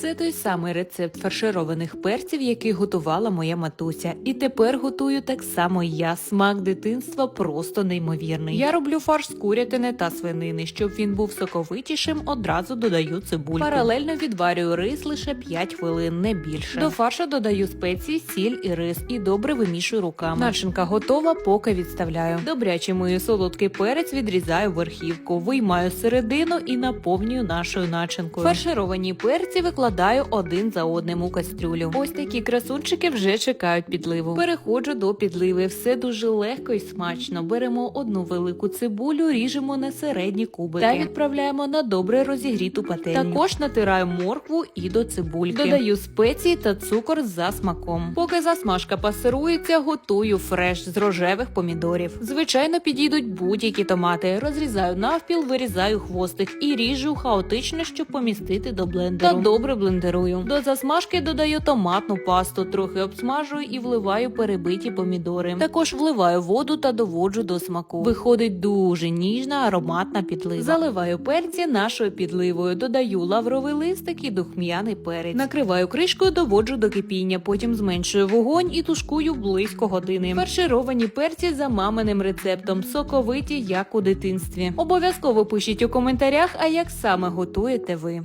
Це той самий рецепт фаршированих перців, який готувала моя матуся. І тепер готую так само я. Смак дитинства просто неймовірний. Я роблю фарш з курятини та свинини. Щоб він був соковитішим, одразу додаю цибульку. Паралельно відварюю рис лише 5 хвилин, не більше. До фаршу додаю спеції, сіль і рис і добре вимішую руками. Начинка готова, поки відставляю. Добряче мою солодкий перець відрізаю верхівку, виймаю середину і наповнюю нашою начинкою. Фаршировані перці викладаю один за одним у кастрюлю. Ось такі красунчики вже чекають підливу. Переходжу до підливи. Все дуже легко і смачно. Беремо одну велику цибулю, ріжемо на середні кубики та відправляємо на добре розігріту пательню. Також натираю моркву і до цибульки. Додаю спеції та цукор за смаком. Поки засмажка пасирується, готую фреш з рожевих помідорів. Звичайно, підійдуть будь-які томати. Розрізаю навпіл, вирізаю хвостик і ріжу хаотично, щоб помістити до блендеру. Та добре блендерую. До засмажки додаю томатну пасту, трохи обсмажую і вливаю перебиті помідори. Також вливаю воду та доводжу до смаку. Виходить дуже ніжна ароматна підлива. Заливаю перці нашою підливою, додаю лавровий листик і духм'яний перець. Накриваю кришкою, доводжу до кипіння, потім зменшую вогонь і тушкую близько години. Фаршировані перці за маминим рецептом, соковиті, як у дитинстві. Обов'язково пишіть у коментарях, а як саме готуєте ви.